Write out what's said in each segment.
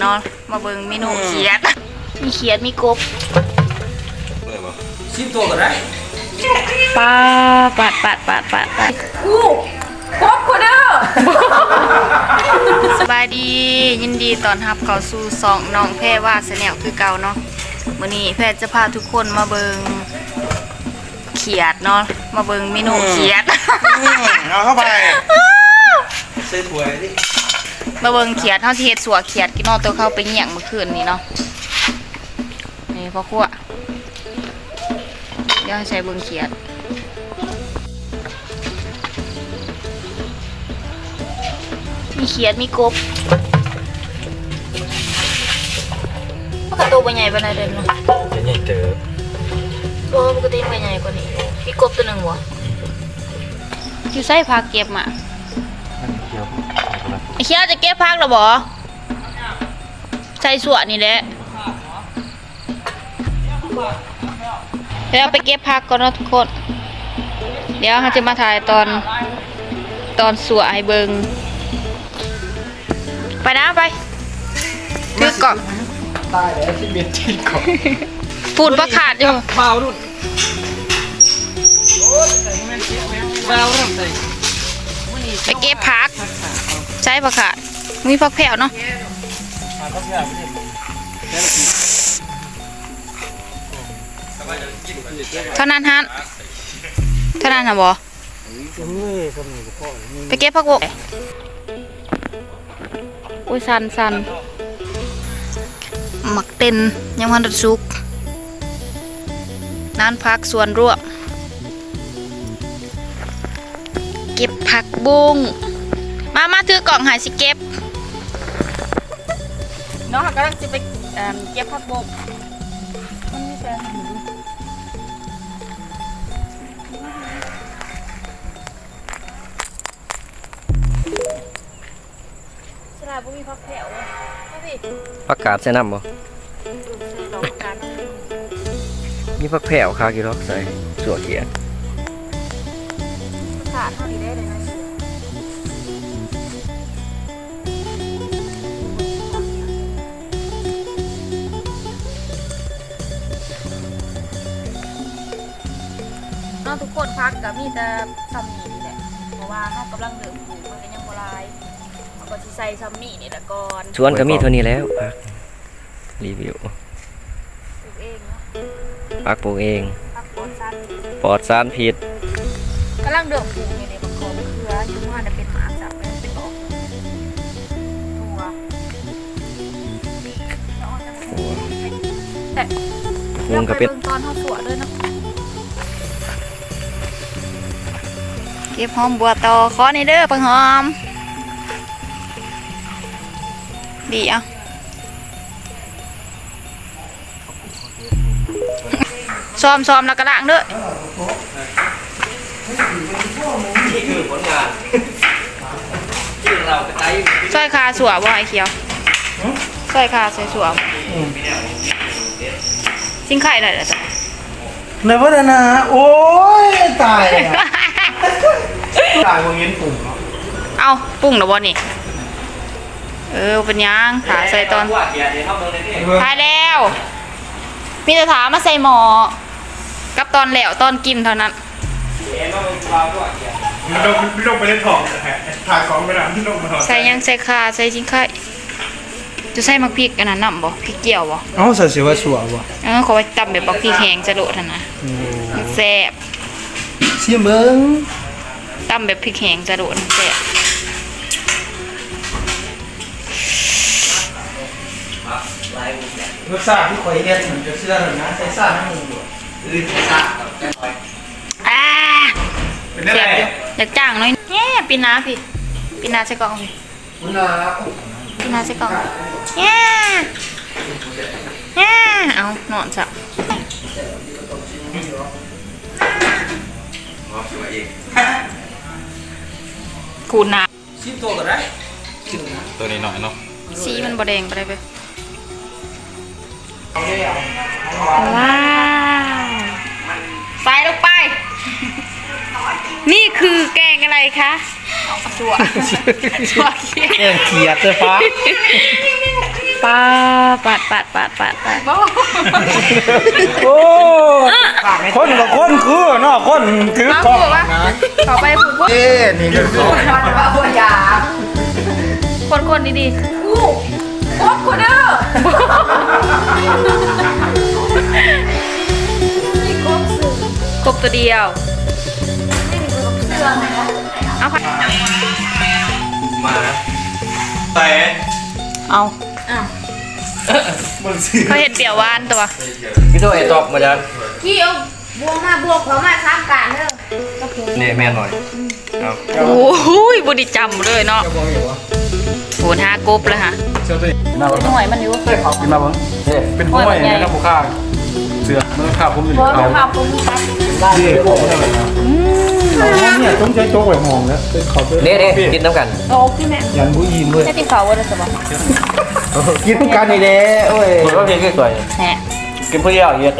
เนาะมาเบิ่งเมนูเขียด มีเขียดมีกบชิมตัวก็ได้ปาปาดปาดปาดปาดปาดอู้ครบกูเด้อสบายดียินดีตอนรับเข้าสู่สองน้องแพรว่าสแนลคือเก่าเนาะมื้อนี้แพรจะพาทุกคนมาเบิงเขียดเนาะมาเบิงเมนูเขียด เอาเข้าไปใส่ถ้วยดิ มาเบิงเขียดเฮาสิเฮ็ดสัวเขียดกินเนอตัวเข้าไปเหยี่ยงเมื่อคืนนี้เนาะนี่พ่อครัวเดี๋ยวให้ใช้เบิงเขียดมีเขียดมีกบปกติตัวใหญ่ปานใดเด่นเนาะจะใหญ่เจอตัวปกติมันใหญ่กว่านี้มีกบตัวหนึ่งวะอยู่ใส่ผักเก็บมาเกี่ยว ไอ้เคี้ยวจะเก็บผักหรอบอใส่สวนนี่แหละเดี๋ยวเอาไปเก็บผักก่อนเนาะทุกคน เดี๋ยวเราจะมาถ่ายตอนตอนสวนให้เบิงไปนะไปถือกล่องตายแล้วที่เบียดที่ก่อนปูนประขาดอยู่เปล่ารุ่นเปล่ารุ่นใส่ไปเก็บผัก ใช้ปะขาดมีผักแผ่วเนาะเท่านั้นฮะเท่านั้นฮะบอเฮ้ยคนนี้ก็พ่อนี่ไปเก็บผักบกอุ้ยสันสันหมักเต็นยังมันดัดซุกนานพักส่วนร่วมเก็บผักบุ้ง มามาถือกล่องหายสิเก็บ น้องกำลังจะไปเก็บผักบุ้งมันมีแฟนอยู่สลาบุมีพักแถวเลยมาพี่ผักกาดใส่น้ำบ่ดูใส่ดอกกันมีผักแผ่วคากิโลใส่สัวเขียดขาดเท่านี้ได้เลยนะ น้องทุกคนพักกับมีแต่ซัมมี่นี่แหละ เพราะว่าเขากำลังเดิมปลูกมันก็ยังโบราณเขาก็สิใส่ซัมมี่นี่แหละก่อนชวนก็มีเท่านี้แล้วผักรีวิวปลูกเองเนาะผักปลูกเองพักปลอดสารปลอดสารพิษกำลังเดิมปลูกนี่เลยประกอบเครืออยู่ว่าจะเป็นหมาจับเป็นเป็นออกตัวโอ้แต่พุงก็เป็นดี๋ยวไบิ่งตอนเขาสวยด้วยเนาะ ก็บหอมบัวตอขอในเด้อปังหอม ดีอะซ้อมซ้อมแล้วกระด้างเด้อนี่คือผลงานที่เราไปไต่สร้อยคาสัวบ่ไอ้เขียวสร้อยคาใส่สัวชิ้นไข่หน่อยเด้อจ้ะในวัฒนาโอ้ยตายอะ ตายคนเงี้ยปุ่มเนาะเอาปรุงแล้วบ่นี่ เออเป็นหยังขาใส่ตอนว่าเขียดเนี่ยเข้าเมืองเลยนี่ทายแล้ว มีแต่ถามมาใส่หมอ กับตอนแหลวตอนกินเท่านั้นเห็นว่ามันปลาว่าเขียดมันลงมันลงไปเล่นทองถ่ายของไปแล้วมันลงมาถอดใส่หยังใส่ขาใส่ชิ้นไข่จะใส่มักพริกอันนั้นนำบ่พริกเกี่ยวบ่เอ้าใส่เสียว่าสัวบ่เออขอไปตำแบบบักพริกแห้งจะโดดหั่นนะมันแซ่บเสียเบิ้ง ตำแบบพริกแห้งจะโดดมันแซ่บรสชาติที่คอยเฮ็ดเหมือนจะเสื้อหนึ่งนะใส่ซ่าให้มึงอยู่หรือซากับแกงลอยอ่าเป็นได้แซ่บไงอยู่อยากจ้างหน้อยแง่ปีนาพี่ปีนาใส่กล่องพี่คุณนาปีนาใส่กล่องแง่แง่เอานอนจ้ะอ๋อสวยเอง คูณนาชิมตัวก็ได้ตัวนี้หน่อยเนาะสีมันบดแดงไปเลยไปเอาได้เอาว้าวใส่ลงไป นี่คือแกงอะไรคะชัวชัวเขียแกงเขียดเสื้อฟ้า ปาปาดปาดปาดปาดปาดโอ้คนกับคนคือเนาะคนถือกล้องนะเขาไปพูดว่าเอ๊นี่คือคนคนดีๆอู้ครบกูเด้อๆกบตัวเดียวเอาไปมาแต่เอา มึงสิเขาเห็ดเปรียวหวานตัวพี่โตเอตอกมาจันพี่เอาบวงมาบวงเขามาข้ามกันเด้อเนี่ยแม่หน่อยครับโอ้ยบุดีจำเลยเนาะโหนหากรุบเลยค่ะมาบ้างหน่วยมันอยู่เฮ้ยขอกินมาบ้างเนี่ยเป็นผู้ใหญ่นะครับผู้ข้าเสือมันข้าผมอยู่เขาข้าวปุ้งครับที่ผมเนี่ยต้องใช้โจ๊กไว้มองแล้วเขาไปเด้เด้กินน้ำกันโอ้พี่แม่ยันบุยีนด้วยแค่ที่เขาว่าจะสบาย กินกันนี่แหละโอ้ยผมว่าเพลงก็สวยแหะกินเพื่อยเยอะ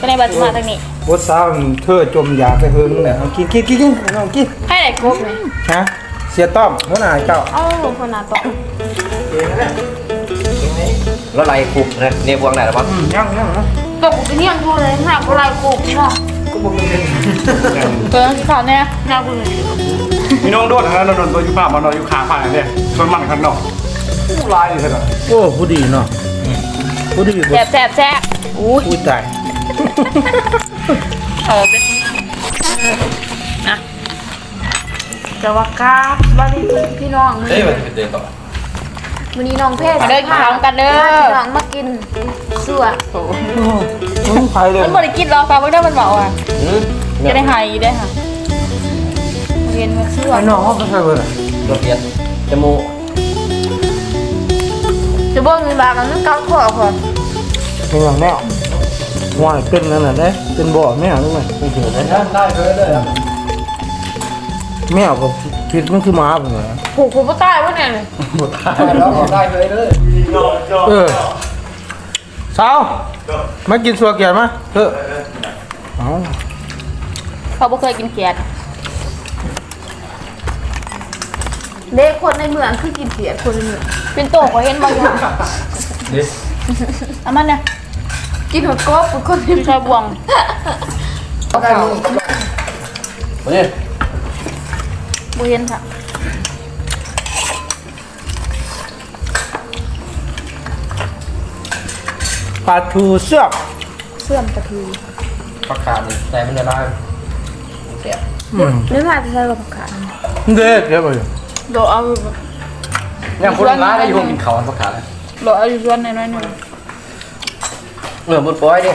ก็ในบัตรมาทางนี้บดซ้ำเธอจมยาไปหึงเนี่ยกินกินกินกินเอากินให้ไหนกบเลยฮะเสียต้อมหัวหน้าเจ้าเอ้าคนหนาต่อแล้วไรคุกนะเนี่ยบวงไหนหรอปะอืมยังยังนะตกไปเนี่ยดูเลยหน้ากูลายกูเนาะเออที่เขาเนี่ยหน้าคุณมีน้องโดดนะเราโดนตัวยุภาพมานอนอยู่ขาผ่านเนี่ยส่วนมันข้างนอก ผู้ร้ายเลยเถอะโอ้ผู้ดีเนาะผู้ดีแสบแสบแสบอุ้ยผู้ตายโอ้เป็นนะจะว่ากราบบ้านนี้พี่น้องมื้อเอ้ยนี้มันเป็นเดินต่อมื้อนี้น้องเพศมาเด้อกินข้าวกันเด้อพี่น้องมากินสัวมึงไปเลยมันบริกินรอฟ้าเพิ่งได้มันบอกอะอืมจะได้หายได้ค่ะเรียนมาซื้อไอ้น้องเขาไปใช่เบอร์รถเรียนจมูก จะบอกเงินบาทมันเก้าขอขอเป็นอย่างแน่ว่าเป็นนั่นน่ะเด้เป็นบ่อแม่รู้ไหมไม่ถึงได้ได้เลยเลยแม่ก็ผิดมันคือหมาผมเหรอผูกผูกก็ตายวะเนี่ยเออสาวมากินสัวเกียรมาเถอะเอาเขาบ่เคยกินเขียด เด็กคนในเมืองคือกินเสียคนในเมืองเป็นโตเขาเห็นบางอย่างเอามันเนี่ยกินหัวกบเป็นคนในพี่ชายบวงเนี่ยบ่เห็นค่ะปลาทูเสือกเสื่อมตะคือประกาศแต่มันจะได้แสบอืมเนื้อมาจะใช้กับผักกาดเด็ดเดี๋ยวไป โดเอา เนี่ยคนร้ายได้อยู่ห้องกินเขาประกาศเลยโดเอาอยู่ส่วนน้อยๆหนึงเออบุญปอยดิ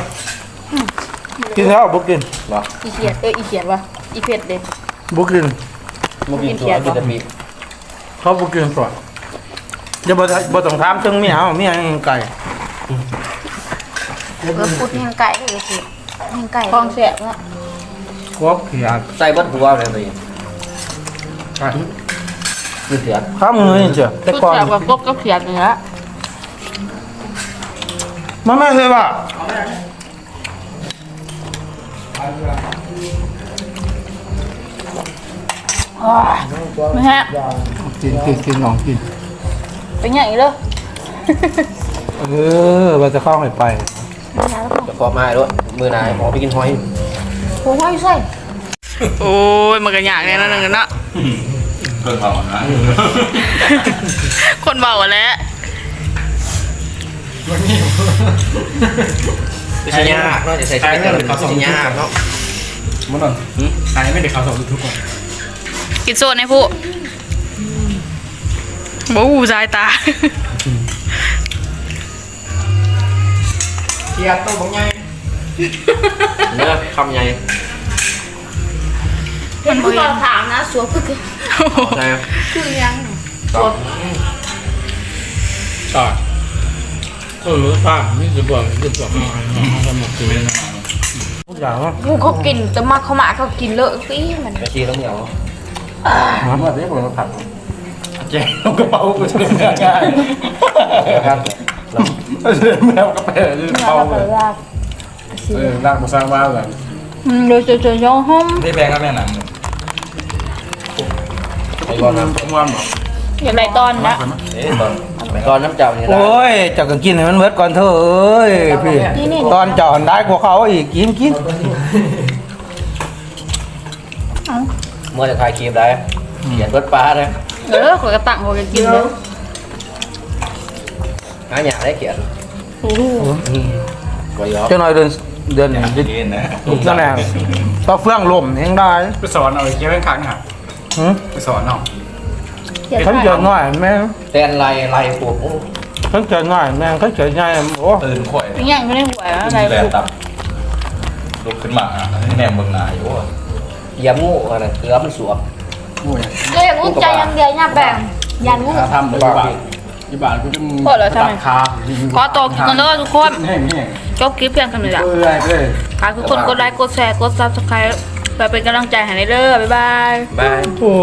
กินแล้วบุกินบอกอีเขียดเอออีเขียดวะอีเผ็ดเด้บุกินมุกินตัวกินแต่ปีเขาบุกินก่อนจะบ่ได้บ่ต้องถามถึงเมียเอาเมียยังไก่เออพุดแห้งไก่ก็คือแห้งไก่คลองแสบเนาะครบเขียดใส่บัดหัวเลยเลย คือเสือข้ามมือนี่เจ้ะแต่ชุดก่อนแสบกับกบกับเขียดนี่ละมาแม่เลยว่ะไม่ฮะกินกินกินน้องกิน เป็นอย่างนี้เลยเออว่าจะเข้าให้ไปจะฟอมาด้วยมือนายหมอไปกินหอย ผมห้อยใส่โอ้ยมันก็ยากแน่นอนเนาะ เพิ่งเข้ามานะคนเบาอะแหล้วไม่ใช่ยากเนาะจะใส่ชุดกันไม่ใช่ยากเนาะมันนอนใครไม่ได้ข่าวสองทุกคนกินโซนให้ผู้บู๊สายตาเกียร์ตัวของไงเนื้อคำใหญ่เป็นผู้ตอนถามนะสัวคือ ใช่คือยังต่อต่อก็รู้ป่ะนี่จะบอกจะบอกทำหมดคือไม่ได้ทุกอย่างว่ากูเขากินแต่มาเขามาเขากินเลอะสิมันกระชีต้องเหนียวมาเรียกผมมาผัดแจกกระเป๋ากูจะได้ง่ายครับแมวกระเป๋าจะเป๋าเลยลากมาสร้างบ้านเลยอืมโดยจะจะย่อห้อมได้แบงกับแม่หนัง ไอ้บอลนะผมว่าบอกอย่างไรตอนนะเอ๊ะตอนตอนน้ำเจ้านี่โอ้ยเจ้าก็กินให้มันเบิดก่อนเถอะเอ้ยพี่ตอนเจอนได้กว่าเขาอีกกินกินเมื่อจะถ่ายคลิปได้เขียนรถปลาเลยเออขอยกระตังขอยกระกินเลยหาอย่างได้เขียนก็ยอมเจ้าหน่อยเดือนเดือนนี้เย็นนะลูกแสดงก็เฟื่องลมเองได้ไปสอนเอาไอ้เกี้ยวข้างๆนะหึไปสอนเอาเขาเจอหน่อยแม่งแตนไล่ไล่ปลูกเขาเจอหน่อยแม่งเขาเจอใหญ่โอ้ตื่นข่อยยังไม่ได้หวยอะไรแลตับลุกขึ้นมาแนมเมืองหนาอยู่ว่าเหยียบงูอะไรเกลือมันสวบก็อย่างงูใจยังเดียวเนี่ยแบ่งยันงูทำเลยบ้านที่บ้านกูจะพอแล้วทำไมคาขอตัวกินกันเด้อทุกคนแห้งแห้งจบคลิปเพียงเท่านี้ละเอ้ยเลยฝากทุกคนกดไลค์กดแชร์กดซับสไครต์ ไปเป็นกำลังใจให้เด้อบ๊ายบาย บาย โอ้